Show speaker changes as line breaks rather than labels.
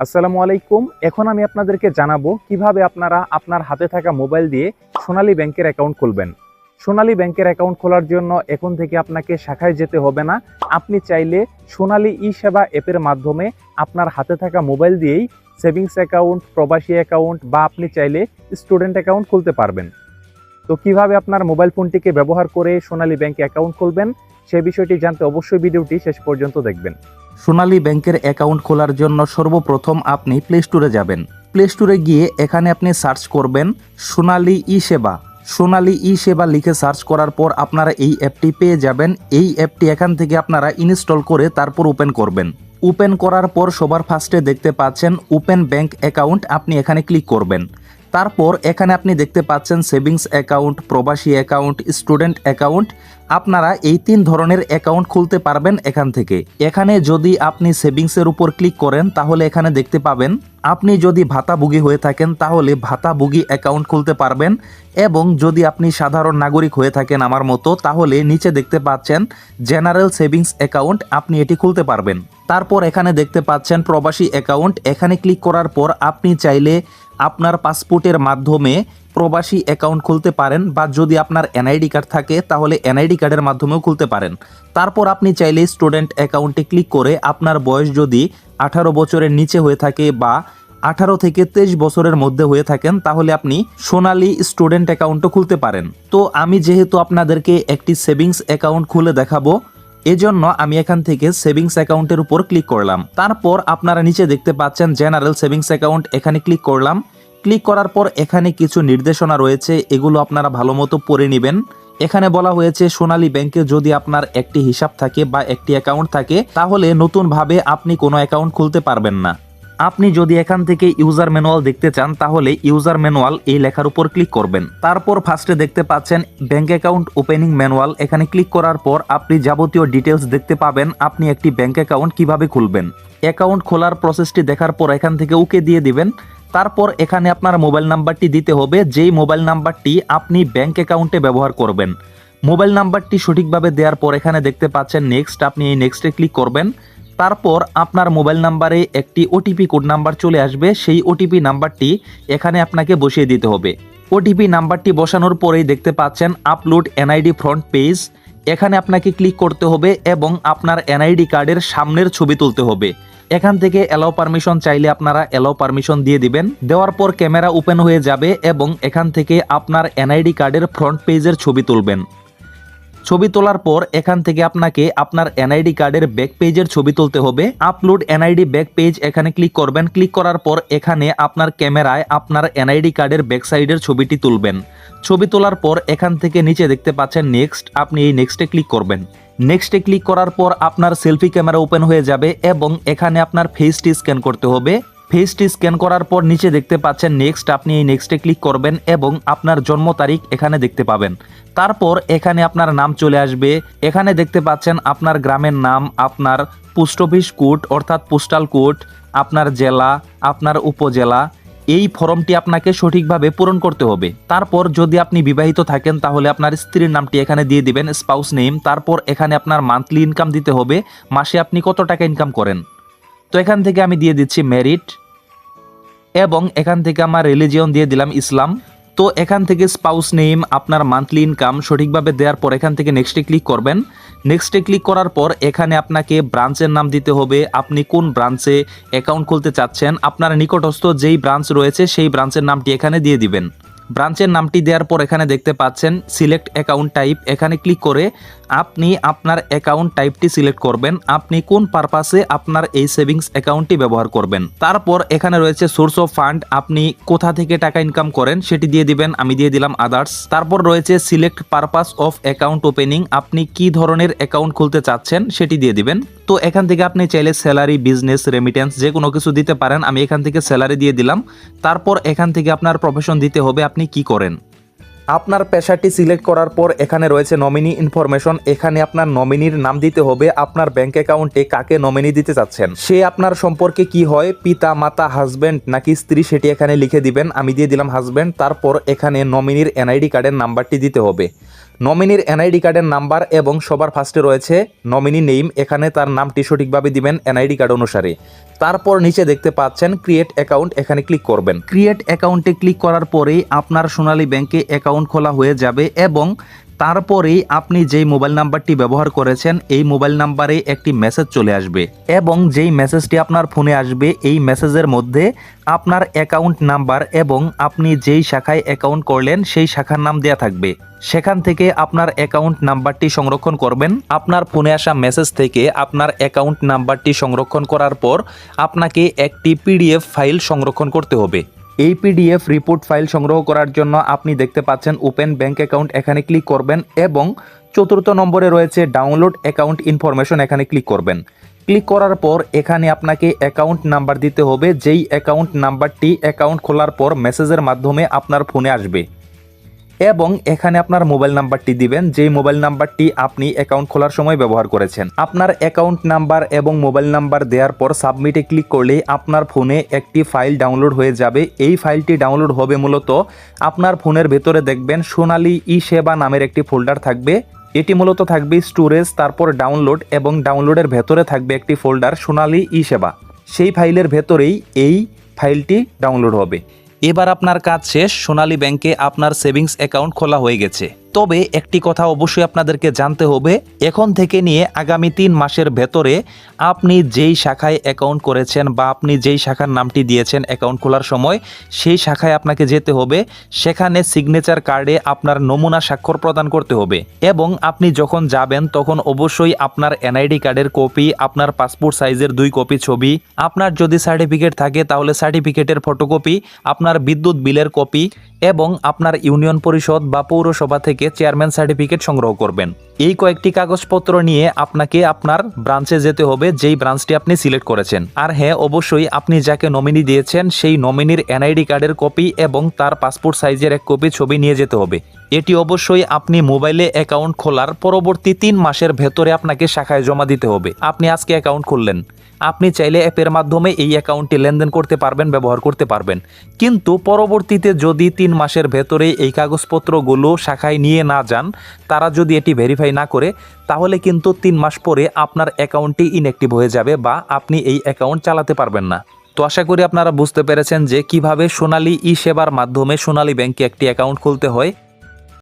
আসসালামু আলাইকুম। এখন আমি আপনাদেরকে জানাব কীভাবে আপনারা আপনার হাতে থাকা মোবাইল দিয়ে সোনালী ব্যাংকের অ্যাকাউন্ট খুলবেন। সোনালী ব্যাংকের অ্যাকাউন্ট খোলার জন্য এখন থেকে আপনাকে শাখায় যেতে হবে না। আপনি চাইলে সোনালী ই সেবা অ্যাপের মাধ্যমে আপনার হাতে থাকা মোবাইল দিয়েই সেভিংস অ্যাকাউন্ট, প্রবাসী অ্যাকাউন্ট বা আপনি চাইলে স্টুডেন্ট অ্যাকাউন্ট খুলতে পারবেন। তো কীভাবে আপনার মোবাইল ফোনটিকে ব্যবহার করে সোনালী ব্যাংকে অ্যাকাউন্ট খুলবেন, সে বিষয়টি জানতে অবশ্যই ভিডিওটি শেষ পর্যন্ত দেখবেন।
সোনালী ব্যাংকের অ্যাকাউন্ট খোলার জন্য সর্বপ্রথম আপনি প্লে স্টোরে যাবেন। প্লে স্টোরে গিয়ে এখানে আপনি সার্চ করবেন সোনালী ই সেবা সোনালী ই সেবা লিখে সার্চ করার পর আপনারা এই অ্যাপটি পেয়ে যাবেন। এই অ্যাপটি এখান থেকে আপনারা ইনস্টল করে তারপর ওপেন করবেন। ওপেন করার পর সবার ফার্স্টে দেখতে পাচ্ছেন ওপেন ব্যাংক অ্যাকাউন্ট, আপনি এখানে ক্লিক করবেন। তারপর এখানে আপনি দেখতে পাচ্ছেন সেভিংস অ্যাকাউন্ট, প্রবাসী অ্যাকাউন্ট, স্টুডেন্ট অ্যাকাউন্ট। আপনারা এই তিন ধরনের অ্যাকাউন্ট খুলতে পারবেন এখান থেকে। এখানে যদি আপনি সেভিংসের উপর ক্লিক করেন, তাহলে এখানে দেখতে পাবেন, আপনি যদি ভাতাভোগী হয়ে থাকেন, তাহলে ভাতাভোগী অ্যাকাউন্ট খুলতে পারবেন এবং যদি আপনি সাধারণ নাগরিক হয়ে থাকেন আমার মতো, তাহলে নিচে দেখতে পাচ্ছেন, জেনারেল সেভিংস অ্যাকাউন্ট আপনি এটি খুলতে পারবেন। তারপর এখানে দেখতে পাচ্ছেন, প্রবাসী অ্যাকাউন্ট। এখানে ক্লিক করার পর আপনি চাইলে আপনার পাসপোর্টের মাধ্যমে প্রবাসী অ্যাকাউন্ট খুলতে পারেন বা যদি আপনার এনআইডি কার্ড থাকে, তাহলে এনআইডি কার্ডের মাধ্যমেও খুলতে পারেন। তারপর আপনি চাইলে স্টুডেন্ট অ্যাকাউন্টে ক্লিক করে আপনার বয়স যদি আঠারো বছরের নিচে হয়ে থাকে বা আঠারো থেকে তেইশ বছরের মধ্যে হয়ে থাকেন, তাহলে আপনি সোনালী স্টুডেন্ট অ্যাকাউন্টও খুলতে পারেন। তো আমি যেহেতু আপনাদেরকে একটি সেভিংস অ্যাকাউন্ট খুলে দেখাবো এজন্য আমি এখান থেকে সেভিংস অ্যাকাউন্টের উপর ক্লিক করলাম। তারপর আপনারা নিচে দেখতে পাচ্ছেন জেনারেল সেভিংস অ্যাকাউন্ট, এখানে ক্লিক করলাম। ক্লিক করার পর এখানে কিছু নির্দেশনা রয়েছে, এগুলো আপনারা ভালো মতো পড়ে নেবেন। এখানে বলা হয়েছে, সোনালী ব্যাংকে যদি আপনার একটি হিসাব থাকে বা একটি অ্যাকাউন্ট থাকে, তাহলে নতুনভাবে আপনি কোনো অ্যাকাউন্ট খুলতে পারবেন না। আপনি যদি এখান থেকে ইউজার ম্যানুয়াল দেখতে চান, তাহলে ইউজার ম্যানুয়াল এই লেখার উপর ক্লিক করবেন। তারপর ফার্স্টে দেখতে পাচ্ছেন ব্যাংক অ্যাকাউন্ট ওপেনিং ম্যানুয়াল। এখানে ক্লিক করার পর আপনি যাবতীয় ডিটেলস দেখতে পাবেন, আপনি একটি ব্যাংক অ্যাকাউন্ট কীভাবে খুলবেন। অ্যাকাউন্ট খোলার প্রসেসটি দেখার পর এখান থেকে ওকে দিয়ে দিবেন। তারপর এখানে আপনার মোবাইল নাম্বারটি দিতে হবে, যেই মোবাইল নাম্বারটি আপনি ব্যাংক অ্যাকাউন্টে ব্যবহার করবেন। মোবাইল নাম্বারটি সঠিকভাবে দেওয়ার পর এখানে দেখতে পাচ্ছেন নেক্সট আপনি এই নেক্সটে ক্লিক করবেন। তারপর আপনার মোবাইল নাম্বারে একটি ওটিপি কোড নাম্বার চলে আসবে, সেই ওটিপি নাম্বারটি এখানে আপনাকে বসিয়ে দিতে হবে। ওটিপি নাম্বারটি বসানোর পরেই দেখতে পাচ্ছেন আপলোড এনআইডি ফ্রন্ট পেজ এখানে আপনাকে ক্লিক করতে হবে এবং আপনার এনআইডি কার্ডের সামনের ছবি তুলতে হবে। এখান থেকে অ্যালাও পারমিশন চাইলে আপনারা অ্যালাও পারমিশন দিয়ে দিবেন। দেওয়ার পর ক্যামেরা ওপেন হয়ে যাবে এবং এখান থেকে আপনার এনআইডি কার্ডের ফ্রন্ট পেজের ছবি তুলবেন। ছবি তোলার পর এখান থেকে আপনাকে আপনার এনআইডি কার্ডের ব্যাক পেজের ছবি তুলতে হবে। আপলোড এনআইডি ব্যাক পেজ এখানে ক্লিক করবেন। ক্লিক করার পর এখানে আপনার ক্যামেরায় আপনার এনআইডি কার্ডের ব্যাক সাইডের ছবিটি তুলবেন। ছবি তোলার পর এখান থেকে নিচে দেখতে পাচ্ছেন নেক্সট আপনি এই নেক্সটে ক্লিক করবেন। নেক্সটে ক্লিক করার পর আপনার সেলফি ক্যামেরা ওপেন হয়ে যাবে এবং এখানে আপনার ফেসটি স্ক্যান করতে হবে। ফেসটি স্ক্যান করার পর নিচে দেখতে পাচ্ছেন নেক্সট, আপনি এই নেক্সটে ক্লিক করবেন এবং আপনার জন্ম তারিখ এখানে দেখতে পাবেন। তারপর এখানে আপনার নাম চলে আসবে। এখানে দেখতে পাচ্ছেন আপনার গ্রামের নাম, আপনার পোস্ট অফিস কোড, অর্থাৎ পোস্টাল কোড, আপনার জেলা, আপনার উপজেলা। এই ফর্মটি আপনাকে সঠিকভাবে পূরণ করতে হবে। তারপর যদি আপনি বিবাহিত থাকেন, তাহলে আপনার স্ত্রীর নামটি এখানে দিয়ে দিবেন স্পাউস নেম তারপর এখানে আপনার মান্থলি ইনকাম দিতে হবে। মাসে আপনি কত টাকা ইনকাম করেন? তো এখান থেকে আমি দিয়ে দিচ্ছি মেরিট এবং এখান থেকে আমার রিলিজিয়ন দিয়ে দিলাম ইসলাম। তো এখান থেকে স্পাউস নেম আপনার মান্থলি ইনকাম সঠিকভাবে দেওয়ার পর এখান থেকে নেক্সটে ক্লিক করবেন। নেক্সটে ক্লিক করার পর এখানে আপনাকে ব্রাঞ্চের নাম দিতে হবে। আপনি কোন ব্রাঞ্চে অ্যাকাউন্ট খুলতে চাচ্ছেন, আপনার নিকটস্থ যেই ব্রাঞ্চ রয়েছে সেই ব্রাঞ্চের নামটি এখানে দিয়ে দিবেন। ব্রাঞ্চের নামটি দেওয়ার পর এখানে দেখতে পাচ্ছেন সিলেক্ট অ্যাকাউন্ট টাইপ এখানে ক্লিক করে আপনি আপনার অ্যাকাউন্ট টাইপটি সিলেক্ট করবেন। আপনি কোন পারপাসে আপনার এই সেভিংস অ্যাকাউন্টটি ব্যবহার করবেন। তারপর এখানে রয়েছে সোর্স অফ ফান্ড আপনি কোথা থেকে টাকা ইনকাম করেন সেটি দিয়ে দিবেন, আমি দিয়ে দিলাম আদার্স তারপর রয়েছে select purpose of account opening আপনি কি ধরনের অ্যাকাউন্ট খুলতে চাচ্ছেন সেটি দিয়ে দিবেন। তো এখান থেকে আপনি চাইলে স্যালারি বিজনেস রেমিটেন্স যে কোনো কিছু দিতে পারেন। আমি এখান থেকে স্যালারি দিয়ে দিলাম। তারপর এখান থেকে আপনার প্রফেশন দিতে হবে আপনি কি করেন। আপনার পেশাটি সিলেক্ট করার পর এখানে রয়েছে নমিনি ইনফরমেশন এখানে আপনার নমিনির নাম দিতে হবে, আপনার ব্যাংক অ্যাকাউন্টে কাকে নমিনি দিতে চাচ্ছেন। সে আপনার সম্পর্কে কি হয়, পিতা, মাতা হাজব্যান্ড নাকি স্ত্রী সেটি এখানে লিখে দিবেন। আমি দিয়ে দিলাম হাজব্যান্ড তারপর এখানে নমিনির এনআইডি কার্ডের নাম্বারটি দিতে হবে। নমিনির এনআইডি কার্ডের নাম্বার এবং সবার ফার্স্টে রয়েছে নমিনি নেইম। এখানে তার নামটি সঠিকভাবে দিবেন এনআইডি কার্ড অনুসারে। তারপর নিচে দেখতে পাচ্ছেন ক্রিয়েট অ্যাকাউন্ট, এখানে ক্লিক করবেন। ক্রিয়েট অ্যাকাউন্টে ক্লিক করার পরেই আপনার সোনালী ব্যাংকে অ্যাকাউন্ট খোলা হয়ে যাবে এবং তারপরেই আপনি যেই মোবাইল নাম্বারটি ব্যবহার করেছেন, এই মোবাইল নাম্বারে একটি মেসেজ চলে আসবে। এবং যেই মেসেজটি আপনার ফোনে আসবে, এই মেসেজের মধ্যে আপনার অ্যাকাউন্ট নাম্বার এবং আপনি যেই শাখায় অ্যাকাউন্ট করলেন, সেই শাখার নাম দেয়া থাকবে। সেখান থেকে আপনার অ্যাকাউন্ট নাম্বারটি সংরক্ষণ করবেন। আপনার ফোনে আসা মেসেজ থেকে আপনার অ্যাকাউন্ট নাম্বারটি সংরক্ষণ করার পর আপনাকে একটি পিডিএফ ফাইল সংরক্ষণ করতে হবে। এই পিডিএফ রিপোর্ট ফাইল সংগ্রহ করার জন্য আপনি দেখতে পাচ্ছেন ওপেন ব্যাঙ্ক অ্যাকাউন্ট এখানে ক্লিক করবেন এবং চতুর্থ নম্বরে রয়েছে ডাউনলোড অ্যাকাউন্ট ইনফরমেশন এখানে ক্লিক করবেন। ক্লিক করার পর এখানে আপনাকে অ্যাকাউন্ট নাম্বার দিতে হবে, যেই অ্যাকাউন্ট নাম্বারটি অ্যাকাউন্ট খোলার পর মেসেজের মাধ্যমে আপনার ফোনে আসবে। এবং এখানে আপনার মোবাইল নাম্বারটি দিবেন, যেই মোবাইল নাম্বারটি আপনি অ্যাকাউন্ট খোলার সময় ব্যবহার করেছেন। আপনার অ্যাকাউন্ট নাম্বার এবং মোবাইল নাম্বার দেওয়ার পর সাবমিটে ক্লিক করলে আপনার ফোনে একটি ফাইল ডাউনলোড হয়ে যাবে। এই ফাইলটি ডাউনলোড হবে মূলত আপনার ফোনের ভেতরে দেখবেন সোনালী ই সেবা নামের একটি ফোল্ডার থাকবে। এটি মূলত থাকবে স্টোরেজ তারপর ডাউনলোড এবং ডাউনলোডের ভেতরে থাকবে একটি ফোল্ডার সোনালী ই সেবা। সেই ফাইলের ভেতরেই এই ফাইলটি ডাউনলোড হবে। এবার আপনার কাজ শেষ সোনালী ব্যাংকে আপনার সেভিংস অ্যাকাউন্ট খোলা হয়ে গেছে। তবে একটি কথা অবশ্যই আপনাদেরকে জানতে হবে, এখন থেকে নিয়ে আগামী তিন মাসের ভেতরে আপনি যেই শাখায় অ্যাকাউন্ট করেছেন বা আপনি যেই শাখার নামটি দিয়েছেন অ্যাকাউন্ট খোলার সময়, সেই শাখায় আপনাকে যেতে হবে। সেখানে সিগনেচার কার্ডে আপনার নমুনা স্বাক্ষর প্রদান করতে হবে এবং আপনি যখন যাবেন, তখন অবশ্যই আপনার এনআইডি কার্ডের কপি আপনার পাসপোর্ট সাইজের দুই কপি ছবি, আপনার যদি সার্টিফিকেট থাকে, তাহলে সার্টিফিকেটের ফটোকপি আপনার বিদ্যুৎ বিলের কপি এবং আপনার ইউনিয়ন পরিষদ বা পৌরসভা থেকে চেয়ারম্যান সার্টিফিকেট সংগ্রহ করবেন। এই কয়েকটি কাগজপত্র নিয়ে আপনাকে আপনার ব্রাঞ্চে যেতে হবে, যেই ব্রাঞ্চটি আপনি সিলেক্ট করেছেন। আর হ্যাঁ অবশ্যই আপনি যাকে নমিনি দিয়েছেন, সেই নমিনির এনআইডি কার্ডের কপি এবং তার পাসপোর্ট সাইজের এক কপি ছবি নিয়ে যেতে হবে। এটি অবশ্যই আপনি মোবাইলে অ্যাকাউন্ট খোলার পরবর্তী তিন মাসের ভেতরে আপনাকে শাখায় জমা দিতে হবে। আপনি আজকে অ্যাকাউন্ট খুললেন। আপনি চাইলে অ্যাপের মাধ্যমে এই অ্যাকাউন্টটি লেনদেন করতে পারবেন, ব্যবহার করতে পারবেন। কিন্তু পরবর্তীতে যদি তিন মাসের ভেতরে এই কাগজপত্রগুলো শাখায় নিয়ে না যান, তারা যদি এটি ভেরিফাই না করে, তাহলে কিন্তু তিন মাস পরে আপনার অ্যাকাউন্টটি ইনঅ্যাক্টিভ হয়ে যাবে বা আপনি এই অ্যাকাউন্ট চালাতে পারবেন না। তো আশা করি আপনারা বুঝতে পেরেছেন যে কীভাবে সোনালী ই সেবার মাধ্যমে সোনালী ব্যাংকে একটি অ্যাকাউন্ট খুলতে হয়।